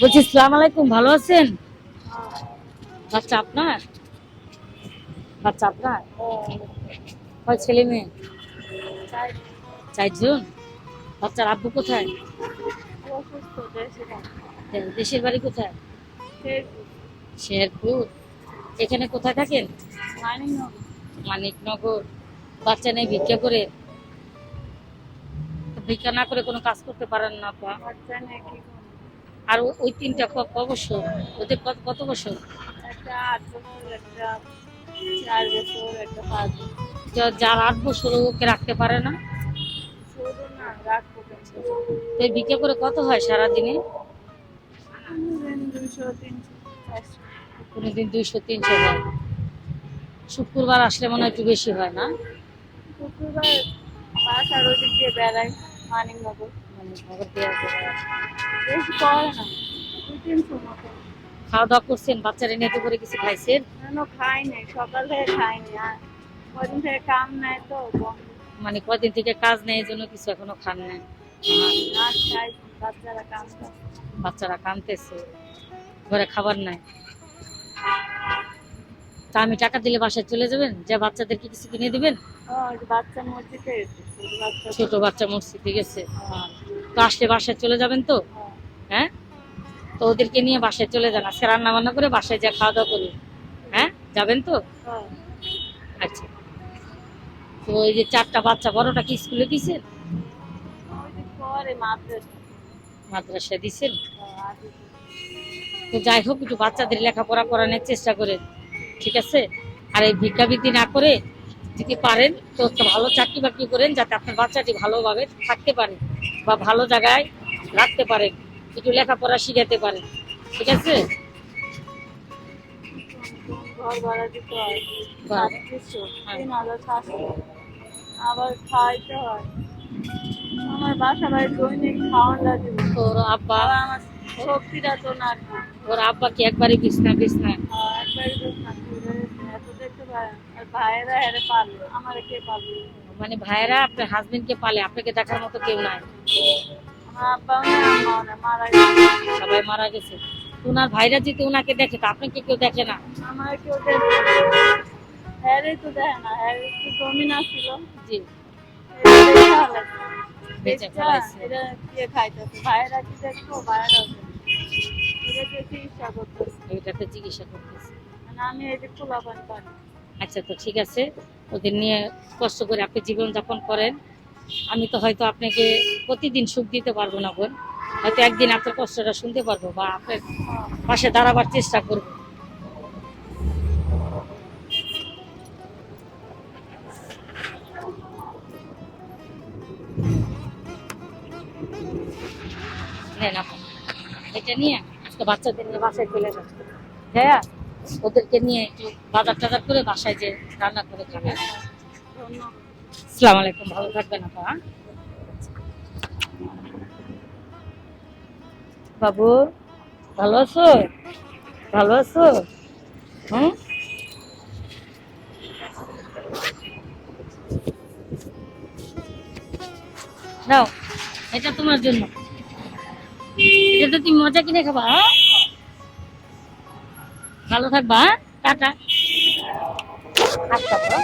বলছি, সালাম আলাইকুম, ভালো আছেন? বাচ্চা আপনার? বাচ্চা আপনার? কয় ছেলে মেয়ে? চারজন? বাচ্চার আব্বু কোথায়? দেশের বাড়ি কোথায়? শেরপুর। এখানে কোথায় থাকেন? মানিকনগর। বাচ্চা নেই, ভিক্ষা করে। ভিক্ষা না করে কোনো কাজ করতে পারেন না আপা। আর ওই তিনটা ক- বছর? ওদের কত কত বছর? যা- যার আট বছর ওকে রাখতে পারে না? তো করে কত হয় সারাদিনে? কোনোদিন দুইশো তিনশো হয়। শুক্রবার আসলে মনে হয় একটু বেশি হয় না? বাসার ওদিক দিয়ে বেড়াই মানিকনগর মানে নগর বেশি করে না দুই তিনশো মতো খাওয়া দাওয়া করছেন বাচ্চারা নেটে করে কিছু খাইছেন? কেন খাই নাই সকাল থেকে খাই নাই কদিন থেকে কাম নাই তো মানে কদিন থেকে কাজ নেই এই জন্য কিছু এখনও খান না আর বাচ্চারা কানতেছে ঘরে খাবার নাই। তা আমি টাকা দিলে বাসায় চলে যাবেন? যে বাচ্চাদেরকে কিছু কিনে দিবেন? ও, ওই যে বাচ্চা মসজিদে এসে ছোট বাচ্চা ঠিক আছে তো আসলে বাসায় চলে যাবেন তো? হ্যাঁ? তো ওদেরকে নিয়ে বাসায় চলে যান। আজকে রান্না বান্না করে বাসায় যা খাওয়া দাওয়া করুন। হ্যাঁ? যাবেন তো? হ্যাঁ। আচ্ছা। তো ওই যে চারটা বাচ্চা বড়টা কি স্কুলে দিছেন মাদ্রাসা। দিছেন হ্যাঁ, তো যাই হোক একটু বাচ্চাদের লেখাপড়া করানোর চেষ্টা করেন। ঠিক আছে? আর এই ভিক্ষাবৃত্তি না করে যদি পারেন তো ভালো চাকরি বাকরি করেন যাতে আপনার বাচ্চাটি ভালোভাবে থাকতে পারে বা ভালো জায়গায় রাখতে পারেন একটু লেখাপড়া শিখাতে পারেন ঠিক আছে? হয়। হ্যাঁ। আবার হয়। আমার বাসা বাড়ি দৈনিক খাওয়ান লাগে ওর আব্বা। আমার শক্তিটা তো না। ওর আব্বা কি একবারে বিছনা বিছনা? এত কে মানে ভাইয়েরা আপনার হাজবেন্ডকে পালে আপনাকে দেখার মতো কেউ নাই। সবাই মারা গেছে। তো ওনার ভাইরা যদি ওনাকে দেখে তো আপনাকে কেউ দেখে না। আমার কেউ দেখে হ্যারে তো দেখে না হ্যারে তো জমিন আসছিল জি। বেচে ফেলাইছে। এটা কে খাইতেছে? ভাইয়েরা কি দেখব ভাইয়েরা এটা দেখে করতেছে। এটাতে চিকিৎসা করতেছে। আমি এই যে খোলা পানি পানি আচ্ছা তো ঠিক আছে। ওদের নিয়ে কষ্ট করে আপনি জীবনযাপন করেন। আমি তো হয়তো আপনাকে প্রতিদিন সুখ দিতে পারব না বোন। হয়তো একদিন আপনার কষ্টটা শুনতে পারব বা আপনার পাশে দাঁড়াবার চেষ্টা করব। এটা নিয়ে আজকে বাচ্চাদের নিয়ে বাসায় চলে যান। হ্যাঁ? ওদেরকে নিয়ে একটু বাজার টাজার করে বাসায় যে রান্না করে খাবে। আসসালামু আলাইকুম, ভালো থাকবেন আপা? বাবু, ভালো আছো? ভালো আছো? হুম? নাও, এটা তোমার জন্য। এটা তুমি মজা কিনে খাবা হ্যাঁ? ভালো থাকবা হ্যাঁ? টাটা আচ্ছা থাকবা।